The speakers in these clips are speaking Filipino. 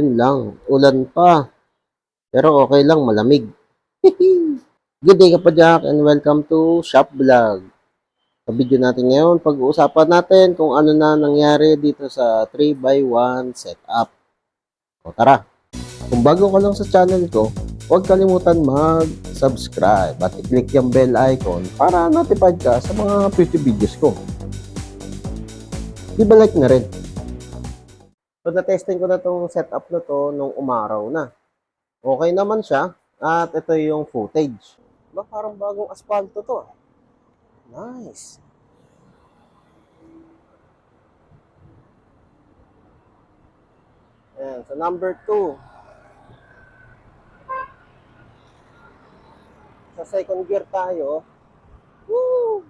lang. Ulan pa. Pero okay lang, malamig. Good day kapadyak and welcome to Shop Vlog. Sa video natin ngayon, pag-uusapan natin kung ano na nangyari dito sa 3x1 setup. O tara, kung bago ka lang sa channel ko, huwag kalimutan mag-subscribe at i-click yung bell icon para notified ka sa mga future videos ko. Di ba like na rin? So, na-testing ko na tong setup na to nung umaraw na. Okay naman siya. At ito yung footage. Ba, parang bagong asfalto to. ah. Nice. Ayan, so number 2. Sa second gear tayo. Woo!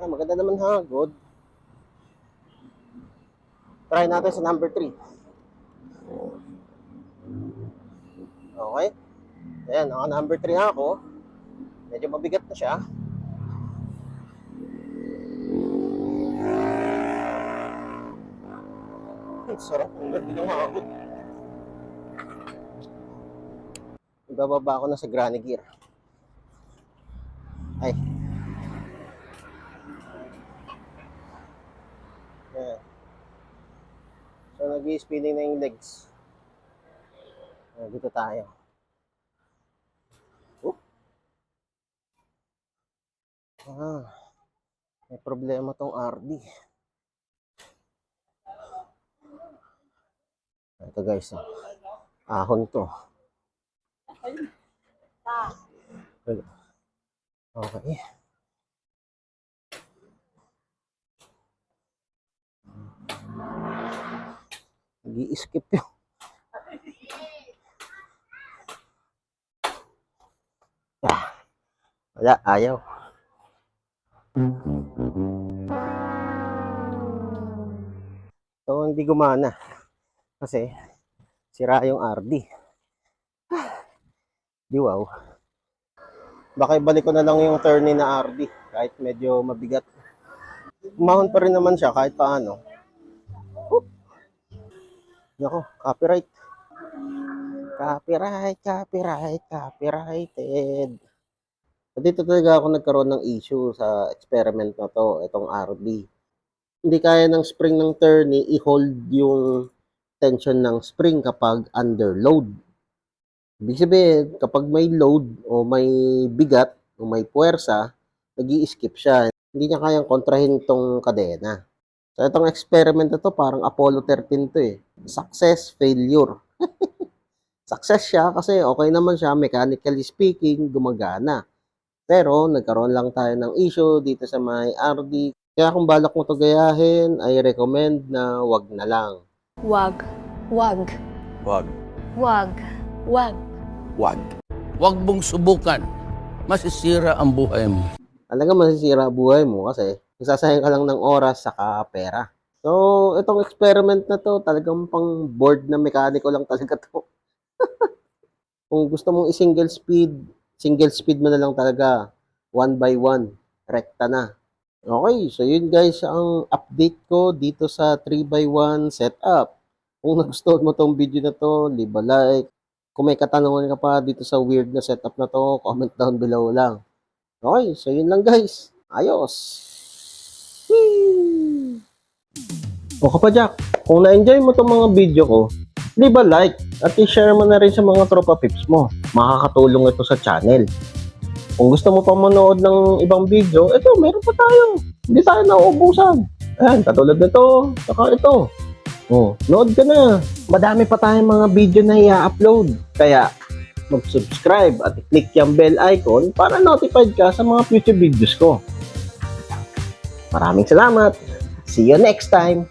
Ah, maganda naman hagod. Try natin sa number 3. Okay. Ayan, naka number 3 na ako. Medyo mabigat na siya. Ay, sarap. Ang ganda ng hagod. Ibababa ako na sa granny gear. Ay. Ayan. So, nag-spinning na yung legs. Ayan, dito tayo. Oh. Ah, may problema tong RD. Ito guys, oh. ahon to. Okay. Nag-i-skip yun. Ah, wala, ayaw. So, hindi gumana. Kasi, sira yung RD. Di wow. Baka ibalik ko na lang yung turning na RD. Kahit medyo mabigat. Umahon pa rin naman siya kahit paano. Nako, copyright. Copyright, copyright, copyrighted. So, dito talaga ako nagkaroon ng issue sa experiment na to, itong RD. Hindi kaya ng spring ng turning i-hold yung tension ng spring kapag under load. Ibig sabihin, kapag may load o may bigat o may puwersa, nag skip siya. Hindi niya kayang kontrahin tong kadena. So, itong experiment na to, parang Apollo 13 to eh. Success, failure. Success siya kasi okay naman siya, mechanically speaking, gumagana. Pero, nagkaroon lang tayo ng issue dito sa may RD. Kaya kung balak mo to gayahin, I recommend na wag na lang. Wag. Wag. Wag. Wag. Wag. Wag. Huwag mong subukan. Masisira ang buhay mo. Talaga masisira buhay mo kasi nagsasayang ka lang ng oras saka pera. So, itong experiment na to, talagang pang board na mekaniko lang talaga to. Kung gusto mong i-single speed, single speed mo na lang talaga. One by one. Rekta na. Okay, so yun guys ang update ko dito sa 3x1 setup. Kung nagustuhan mo tong video na to, leave a like. Kung may katanungan ka pa dito sa weird na setup na to, comment down below lang. Okay, so yun lang guys. Ayos. Whee! O kapadyak, kung na-enjoy mo tong mga video ko, leave a like at i-share mo na rin sa mga tropa pips mo. Makakatulong ito sa channel. Kung gusto mo pa manood ng ibang video, ito, meron pa tayo. Hindi tayo nauubusan. Ayan, katulad nito, saka ito. Oh, nood ka na. Madami pa tayong mga video na i-upload. Kaya, mag-subscribe at i-click yung bell icon para notified ka sa mga future videos ko. Maraming salamat. See you next time.